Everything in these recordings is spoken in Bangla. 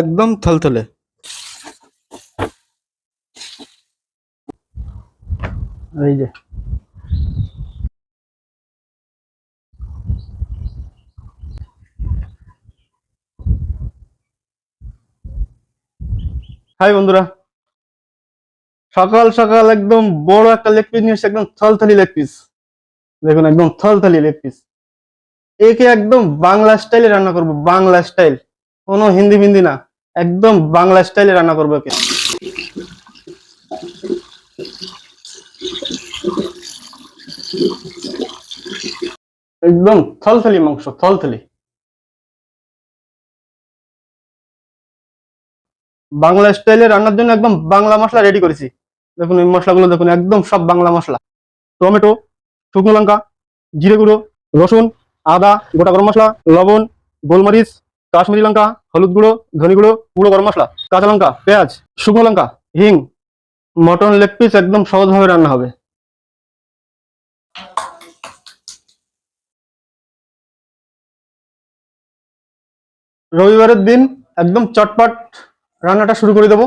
একদম থলথলে। এই যে। হাই বন্ধুরা। সকাল সকাল একদম বড় একটা লেগ পিস নিয়ে একদম থলথলি লেগ পিস দেখুন, একদম থলথলি লেগ পিস একে একদম বাংলা স্টাইলে রান্না করব, বাংলা স্টাইল কোনো হিন্দি ফিন্দি না। একদম বাংলা স্টাইলে রান্না করব একে। একদম থলথলি মাংস, থলথলি। বাংলা স্টাইলে রান্নার জন্য একদম বাংলা মশলা রেডি করেছি। দেখুন এই মশলাগুলো দেখুন, একদম সব বাংলা মশলা। টমেটো, শুকনো লঙ্কা, জিরে গুঁড়ো, রসুন, আদা, গোটা গরম মশলা, লবণ, গোলমরিচ কাশ্মীরি লঙ্কা, হলুদ গুঁড়ো, ধনে গুঁড়ো গুঁড়ো গরম মশলা, কাঁচা লঙ্কা, পেঁয়াজ, শুকনো লঙ্কা, হিং মটন লেগ পিস একদম সহজভাবে রান্না হবে। রবিবারের দিন একদম চটপট রান্নাটা শুরু করে দেবো।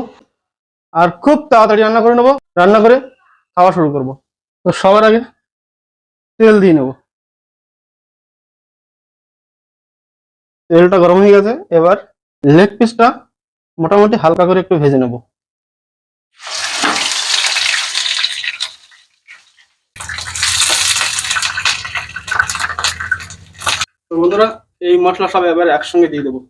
আর খুব তাড়াতাড়ি রান্না করে নেব। রান্না করে খাওয়া শুরু করব। তো সবার আগে তেল দিয়ে নেব। তেলটা গরম হয়ে গেছে, এবার লেগ পিসটা মোটামুটি হালকা করে একটু ভেজে নেব। বন্ধুরা, এই মশলা সব এবার একসঙ্গে দিয়ে দেবো।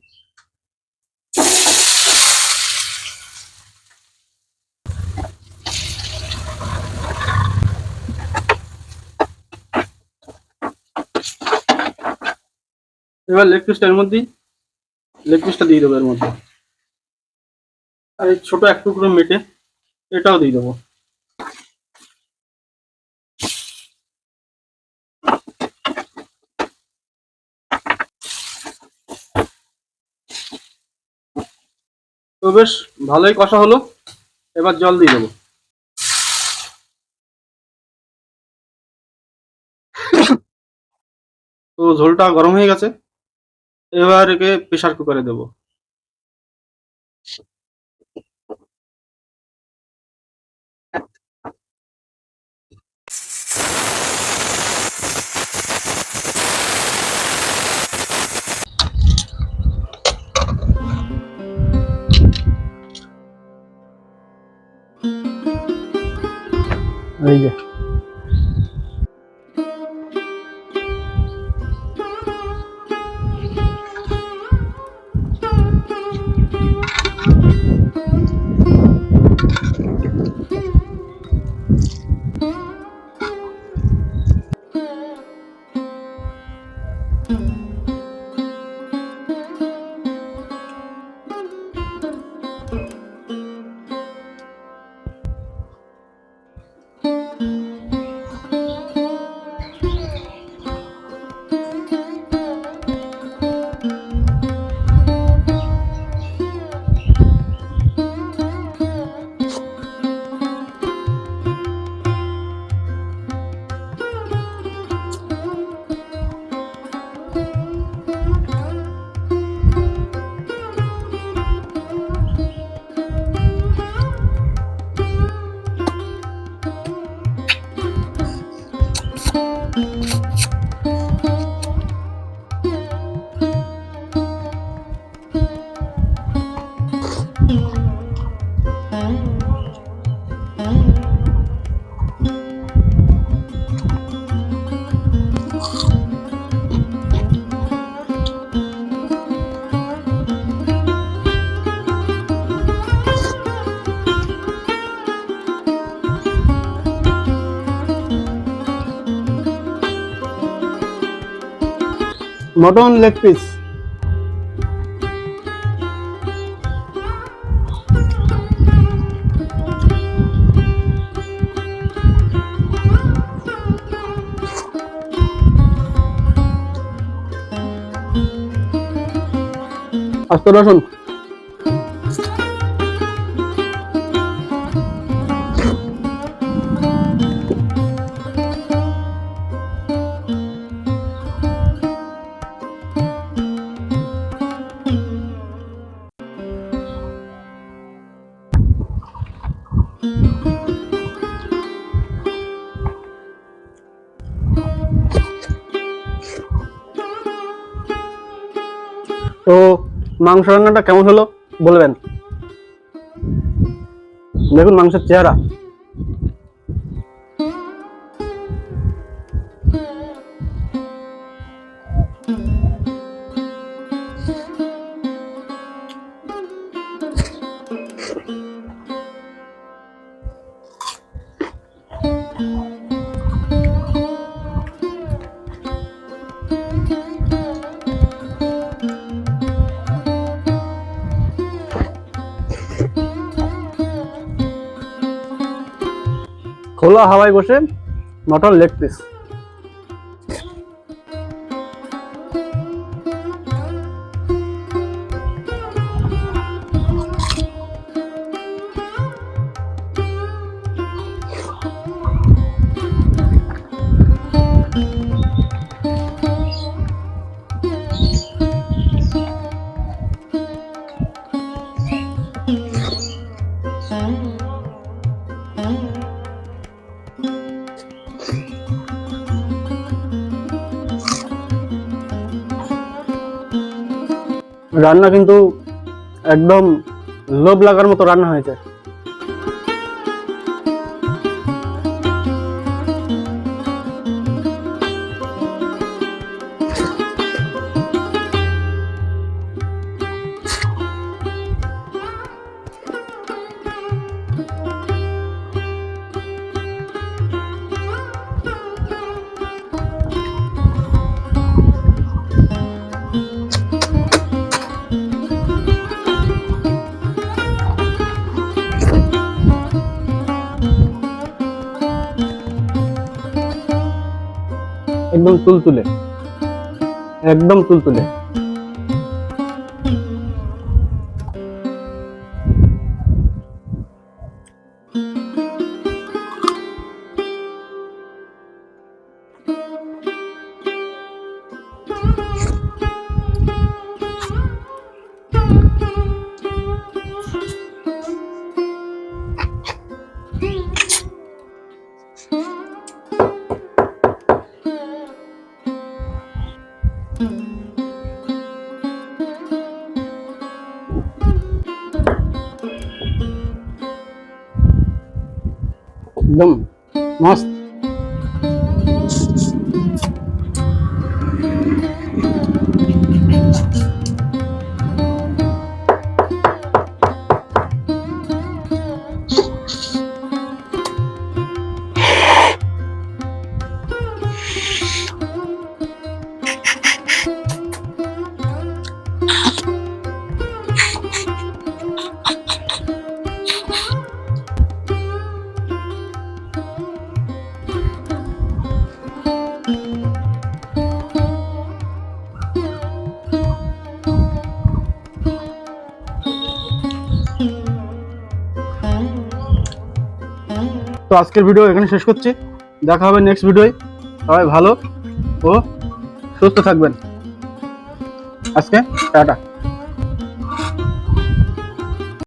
এবার লেগ পিসটা এর মধ্যেই লেগ পিসটা দিয়ে দেবো এর মধ্যে। আর এই ছোট এক টুকরো মেটে এটাও দিয়ে দেবো। তো বেশ, ভালোই কষা হলো। এবার জল দিয়ে দেবো। তো ঝোলটা গরম হয়ে গেছে। এবার একে প্রেসার কুকারে দেবো। এই যে। Mutton leg piece আস্ত রসুন তো মাংস রান্নাটা কেমন হলো? বলবেন। দেখুন মাংসের চেহারা। খোলা হাওয়ায় বসে মটন লেগ পিস। রান্না কিন্তু একদম লোভ লাগার মতো রান্না হয়েছে। একদম তুলতুলে। একদম তুলতুলে। একদম মস্ত তো আজকের ভিডিও এখানে শেষ করছি। দেখা হবে নেক্সট ভিডিও সবাই ভালো ও সুস্থ থাকবেন। আজকে টাটা।